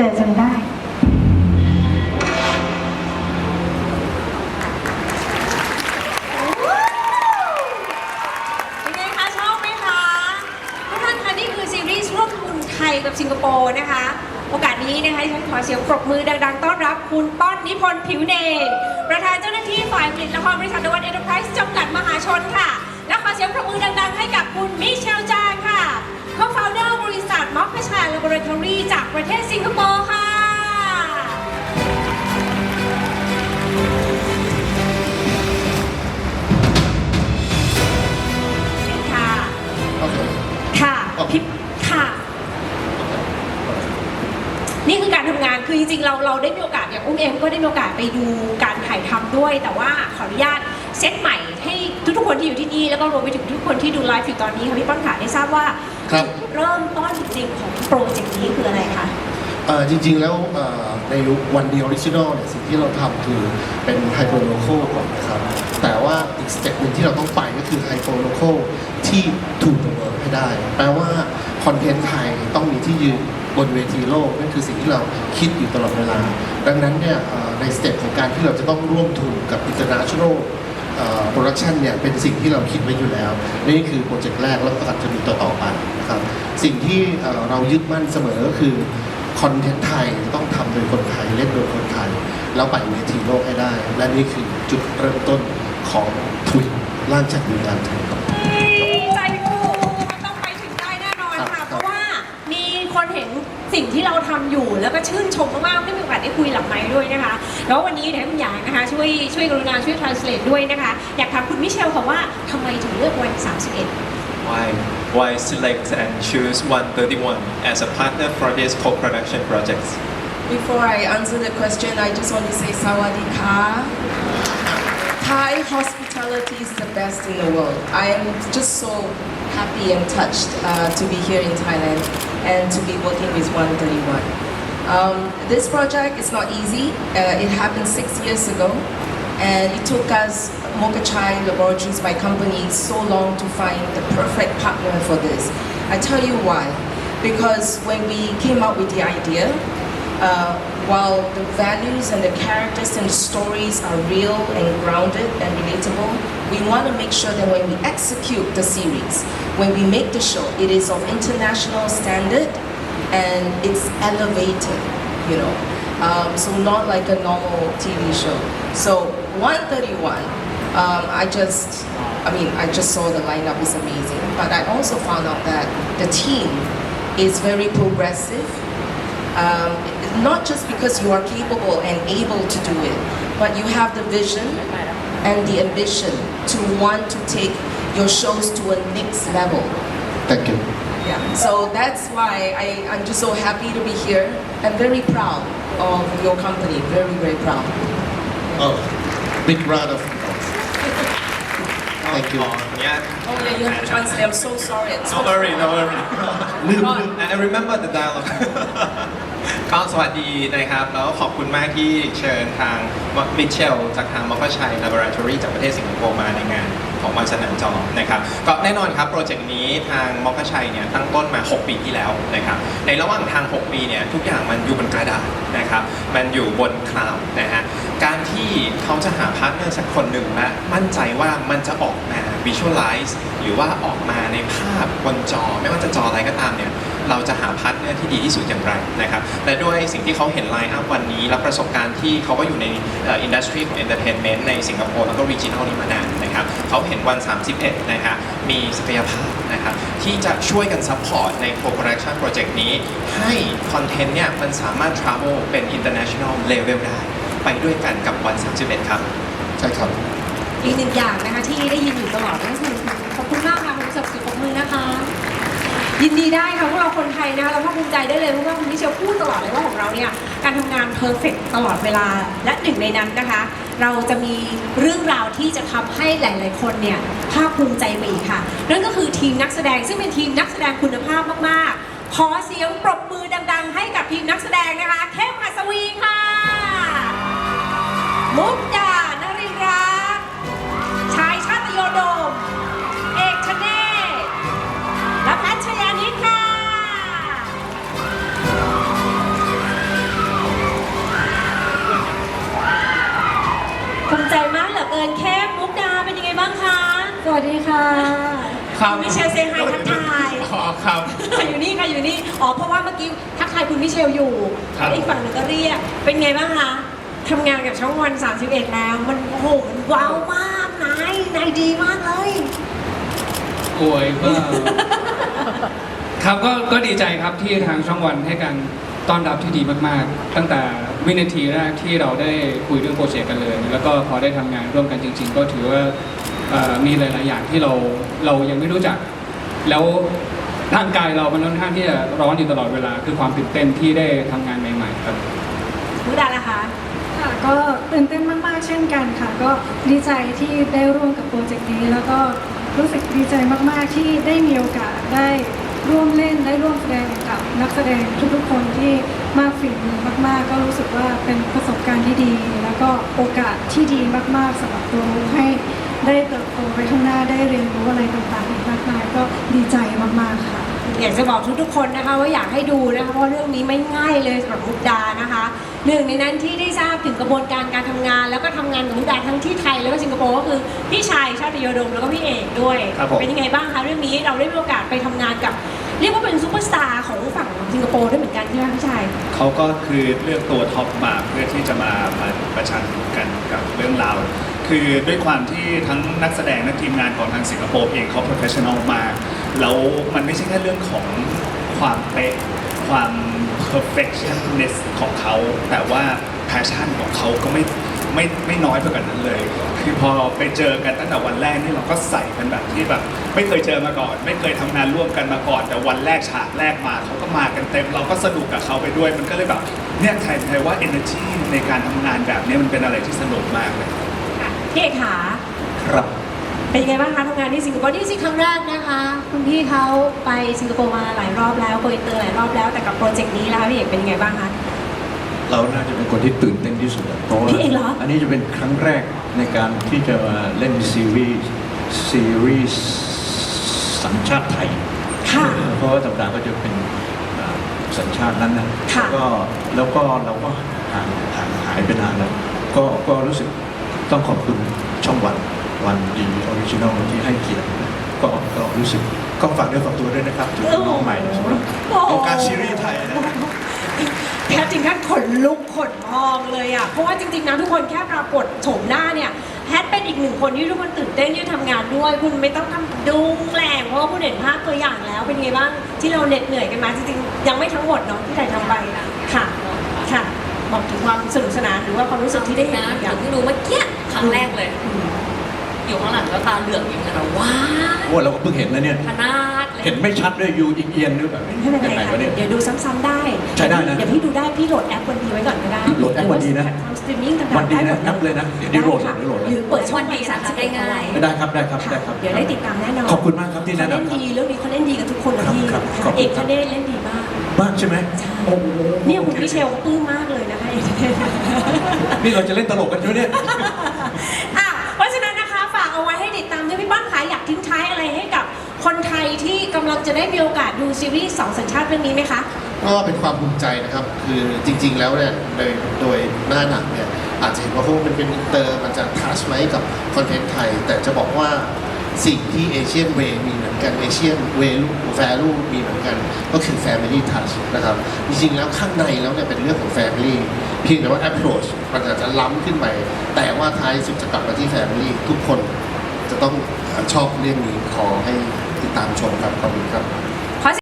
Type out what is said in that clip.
เจอจนได้ เป็นไงคะชอบไหมคะทุกท่านคะนี่คือซีรีส์ร่วมทุนไทยกับสิงคโปร์นะคะ โอกาสนี้นะคะฉันขอเสียงปรบมือดังๆ ต้อนรับคุณป้อนนิพนธ์ผิวเนกประธานเจ้าหน้าที่ฝ่ายผลิตละครบริษัทดวันเอ็นเตอร์ไพรส์จำกัดมหาชนค่ะ และขอเสียงปรบมือดังๆ ให้กับคุณมิเชลจางค่ะ co founder บริษัทม็อกพชา Laboratory จากประเทศ สิงคโปร์ค่ะค่ะโอเคค่ะโอเคพิค่ะ นี่คือการทำงานคือจริงๆเราเราได้มีโอกาสอย่างอุ้มเองก็ได้มีโอกาสไปดูการถ่ายทำด้วย แต่ว่าขออนุญาตเซตใหม่ให้ทุกๆคนที่อยู่ที่นี่แล้วก็รวมไปถึงทุกคนที่ดูไลฟ์อยู่ตอนนี้ค่ะพี่ป้อนขาได้ทราบว่าครับเริ่มต้นจริงๆของโปรเจกต์นี้คืออะไรคะ เอ่อจริงๆแล้วเอ่อในวันเดียออริจินอลเนี่ยสิ่งที่เราทำคือเป็นไฮโ r โลโคก่อนนะครับ แต่ว่าอีกสเต็ปหนึ่งที่เราต้องไปก็คือไฮโ r โลโคที่ถูกดำเนินให้ได้ แปลว่าคอนเทนต์ไทยต้องมีที่ยืนบนเวทีโลกนั่นคือสิ่งที่เราคิดอยู่ตลอดเวลา ดังนั้นเนี่ยเอ่อในสเต็ปของการที่เราจะต้องร่วมทุนกับ international โปรดักชันเนี่ยเป็นสิ่งที่เราคิดไว้อยู่แล้ว นี่คือโปรเจกต์แรกแล้วก็อาจจะมีต่อๆไปนะครับสิ่งที่เอ่อเรายึดมั่นเสมอก็คือ คอนเทนต์ไทยต้องทำโดยคนไทยเล่นโดยคนไทย แล้วไปเวทีโลกให้ได้ และนี่คือจุดเริ่มต้นของทวินล่างจากวิญญาณเธอใจฟูมันต้องไปถึงได้แน่นอนครัค่ะบเพราะว่ามีคนเห็นสิ่งที่เราทำอยู่แล้วก็ชื่นชมมากๆได้มีโอกาสได้คุยหลังไมค์ด้วยนะคะ แล้ววันนี้เดี๋ยวให้คุณหยางนะคะ ช่วยช่วยกรุณาช่วย translate ด้วยนะคะ อยากถามคุณมิเชลค่ะว่าทำไมถึงเลือกวัน 31 Why, why select and choose 131 as a partner for this co-production project? Before I answer the question, I just want to say Sawadee Ka. Thai hospitality is the best in the world. I am just so happy and touched uh, to be here in Thailand and to be working with 131. Um, this project is not easy. Uh, it happened six years ago, and it took us, Mokachai Laboratories, my company, so long to find the perfect partner for this. I tell you why. Because when we came up with the idea, uh, while the values and the characters and the stories are real and grounded and relatable, we want to make sure that when we execute the series, when we make the show, it is of international standard and it's elevated, you know. Um, so not like a normal TV show. So 131, um, I just, I mean, I just saw the lineup is amazing, but I also found out that the team is very progressive um, not just because you are capable and able to do it, but you have the vision and the ambition to want to take your shows to a next level. Thank you Yeah. So that's why I, I'm just so happy to be here and very proud of your company. Very, very proud. oh big round of applause Thank you ขออนุญาต Oh yeah, you have to translate. I'm so sorry. I'm so No worry, no worry. ลืม God. ลืม I remember the dialogue ก็สวัสดีนะครับ แล้วขอบคุณมากที่เชิญทางมิเชลจากทางมอคชัย Laboratory จากประเทศสิงคโปร์มาในงาน ของวันสนามจอนะครับก็แน่นอนครับโปรเจกต์นี้ทางมอคชัยเนี่ยตั้งต้นมา 6 ปีที่แล้วนะครับในระหว่างทาง 6 ปีเนี่ยทุกอย่างมันอยู่บนกระดาษนะครับมันอยู่บนคลาวด์นะฮะการที่เขาจะหาพาร์ทเนอร์สักคนหนึ่งและมั่นใจว่ามันจะออกมา visualize หรือว่าออกมาในภาพบนจอ ไม่ว่าจะจออะไรก็ตามเนี่ย เราจะหาพาร์ทเนอร์ที่ดีที่สุดอย่างไรนะครับและด้วยสิ่งที่เขาเห็นไลน์อัพวันนี้ และประสบการณ์ที่เขาก็อยู่ในอินดัสทรีของเอนเตอร์เทนเมนต์ในสิงคโปร์แล้วก็รีจิ n น l นี้มานานนะครับเขาเห็นวัน 31 นะครับมีศักยภาพนะครับที่จะช่วยกันซัพพอร์ตใน co-production project นี้ ให้คอนเทนต์เนี่ยมันสามารถ travel เป็น international level ได้ ไปด้วยกันกับวัน 31 ครับ ใช่ครับ อีกหนึ่งอย่างนะคะที่ได้ยินอยู่ตลอดก็คือขอบคุณมากค่ะคุณสับสือปรบมือนะคะ ยินดีได้ค่ะพวกเราคนไทยนะคะเราภาคภูมิใจได้เลยเพราะว่าคุณมิเชลพูดตลอดเลยว่าของเราเนี่ยการทำงานเพอร์เฟกตลอดเวลาและหนึ่งในนั้นนะคะ เราจะมีเรื่องราวที่จะทำให้หลาย ๆ คนเนี่ยภาคภูมิใจไปอีกค่ะ นั่นก็คือทีมนักแสดงซึ่งเป็นทีมนักแสดงคุณภาพมาก ๆ ขอเสียงปรบมือดัง ๆ ให้กับทีมนักแสดงนะคะเข้มหัสวีค่ะมุกด วัสดีค่ะ ครับมิเชลเซฮายทักทาย อ๋อครับใครอยู่นี่ใครอยู่นี่ อ๋อเพราะว่าเมื่อกี้ทักทายคุณมิเชลอยู่ครับ อีกฝั่งหนึ่งก็เรียก เป็นไงบ้างคะทำงานกับช่องวัน 31 แล้ว มันโอ้โหมันว้าวมากนายนายดีมากเลยอวยบ้างครับก็ก็ดีใจครับที่ทางช่องวันให้การต้อนรับที่ดีมากๆ ตั้งแต่วินาทีแรกที่เราได้คุยเรื่องโปรเจกต์กันเลย แล้วก็พอได้ทำงานร่วมกันจริง ๆ ก็ถือว่าเอ่อ มีหลาย ๆ อย่างที่เราเรายังไม่รู้จัก แล้วร่างกายเรามันค่อนข้างที่จะร้อนอยู่ตลอดเวลา คือความตื่นเต้นที่ได้ทำงานใหม่ ๆ ครับ มุกดาล่ะคะ ค่ะก็ตื่นเต้นมาก ๆ เช่นกันค่ะ ก็ดีใจที่ได้ร่วมกับโปรเจกต์นี้ แล้วก็รู้สึกดีใจมาก ๆ ที่ได้มีโอกาสได้ร่วมเล่นได้ร่วมแสดงกับนักแสดงทุก ๆ คนที่มากฝีมือมาก ๆ ก็รู้สึกว่าเป็นประสบการณ์ที่ดี แล้วก็โอกาสที่ดีมาก ๆสำหรับตัวมุกให้ ได้เติบโตไปข้างหน้าได้เรียนรู้อะไรต่างๆอีกมากมายก็ดีใจมากๆค่ะ อยากจะบอกทุกๆคนนะคะว่าอยากให้ดูนะคะเพราะเรื่องนี้ไม่ง่ายเลยสำหรับมุกดานะคะหนึ่งในนั้นที่ได้ทราบถึงกระบวนการการทำงาน แล้วก็ทำงานกับมุกดาทั้งที่ไทยแล้วก็สิงคโปร์ก็คือพี่ชายชาติโยดมแล้วก็พี่เอกด้วย ครับผม เป็นยังไงบ้างคะเรื่องนี้เราได้มีโอกาสไปทำงานกับ เรียกว่าเป็นซูเปอร์สตาร์ของฝั่งสิงคโปร์ด้วยเหมือนกันใช่ไหมพี่ชาย เขาก็คือเลือกตัวท็อปมาเพื่อที่จะมามาประชันกันกับเรื่องราว คือด้วยความที่ทั้งนักแสดงและทีมงานของทางสิงคโปร์เองเขาโปรเฟชชั่นอลมากแล้วมันไม่ใช่แค่เรื่องของความเป๊ะความ perfectionist ของเขา แต่ว่า passion ของเขาก็ไม่ไม่ไม่น้อยไปกว่านั้นเลย คือพอไปเจอกันตั้งแต่วันแรกนี่เราก็ใส่กันแบบที่แบบไม่เคยเจอมาก่อน ไม่เคยทำงานร่วมกันมาก่อน แต่วันแรกฉากแรกมาเขาก็มากันเต็ม เราก็สนุกกับเขาไปด้วย มันก็เลยแบบเนี่ยไทยไทยว่า energy ในการทำงานแบบนี้มันเป็นอะไรที่สนุกมากเลย พี่เอกขาครับ เป็นยังไงบ้างคะทำงานที่สิงคโปร์นี่สิครั้งแรกนะคะคุณพี่เขาไปสิงคโปร์มาหลายรอบแล้วโกอินเตอร์หลายรอบแล้วแต่กับโปรเจกต์นี้แล้วพี่เอกเป็นยังไงบ้างคะ เราน่าจะเป็นคนที่ตื่นเต้นที่สุดอะเพราะว่าพี่เองเหรอ อันนี้จะเป็นครั้งแรกในการที่จะมาเล่นซีรีส์ซีรีส์สัญชาติไทย ค่ะ เพราะว่าธรรมดาก็จะเป็นอ่าสัญชาตินั้นนะค่ะแล้วก็แล้วก็เราก็ห่างห่างหายไปนานแล้วก็ก็รู้สึก ต้องขอบคุณช่องวันวันดีออริจินอลที่ให้เกียรติก็ก็รู้สึกก็ฝากเนื้อฝากตัวด้วยนะครับถือเป็นน้องใหม่สำหรับวงการซีรีส์ไทยนะแทบจริงขั้นขนลุกขนพองเลยอะ เพราะว่าจริงๆนะทุกคนแค่ปรากฏโฉมหน้าเนี่ยแพทเป็นอีกหนึ่งคนที่ทุกคนตื่นเต้นที่จะทำงานด้วย คุณไม่ต้องทำดุงแรงเพราะว่าคุณเห็นภาพตัวอย่างแล้วเป็นไงบ้างที่เราเหน็ดเหนื่อยกันมาจริงๆยังไม่ทั้งหมดเนาะที่ถ่ายทำไปค่ะค่ะ บอกถึงความสนุกสนานหรือว่าความรู้สึกที่ได้เห็นนะออย่าย่างงที่ดูเมื่อกี้ครั้งแรกเลย อยู่ข้างหลังแล้วตาเหลือกอย่างเงี้ยเราว้าโอ้เราก็เพิ่งเห็นนะเนี่ยขนาดเลย เห็นไม่ชัดด้วยยูอีเอียนหรือแบบไม่เป็นไรยังไงค่ะวะเนี่ย เดี๋ยวดูซ้ำๆได้ใช้ได้นะเดี๋ยวพี่ดูได้พี่โหลดแอปวันดีไว้ก่อนก็ได้โหลดแอปวันดีนะหรือว่าทำสตรีมมิ่งต่างๆวันดีนะได้หมนับเลยนะ เดี๋ยวนี้โหลดค่ะเดี๋ยวโหลดหรือเปิดช่องวันดีสามนะคะสิบง่าย ได้ครับได้ครับได้ครับ เดี๋ยวได้ติดตามแน่นอนขอบคุณมากครับที่แนะเขาเล่นนำครับดีเรื่องนี้เขาเล่นดีกับทุกคนนะพี่ครับครับขอบคุณเอกคธรับเนศเล่นดีมาก มากใช่ไหมโอ้โหเนี่ยคุณพี่เชลเขาปลื้มมากเลยนะคะเอกธเนศนี่เราจะเล่นตลกกันใช่ไหมเนี่ย อะเพราะฉะนั้นนะคะฝากเอาไว้ให้ติดตามด้วยพี่ป้อนขายอยากทิ้งท้ายอะไรให้กับคนไทยที่กำลังจะได้มีโอกาสดูซีรีส์สองสัญชาติเรื่องนี้ไหมคะ ก็เป็นความภูมิใจนะครับ คือจริง ๆ แล้วเนี่ยโดยโดยหน้าหนังเนี่ยอาจจะเห็นว่าพวกมันเป็นอินเตอร์มันจะทัชไหมกับคอนเทนต์ไทย แต่จะบอกว่า สิ่งที่เอเชียนเวมีเหมือนกันเอเชียนเวลูแฟลูมีเหมือนกัน ก็คือ Family Touch นะครับ จริงๆแล้วข้างในแล้วเนี่ยเป็นเรื่องของ Family เพียงแต่ว่า approach มันอาจจะล้ำขึ้นไป แต่ว่าท้ายสุดจะกลับมาที่ Family ทุกคนจะต้องชอบเรื่องนี้ขอให้ติดตามชมครับขอบคุณครับ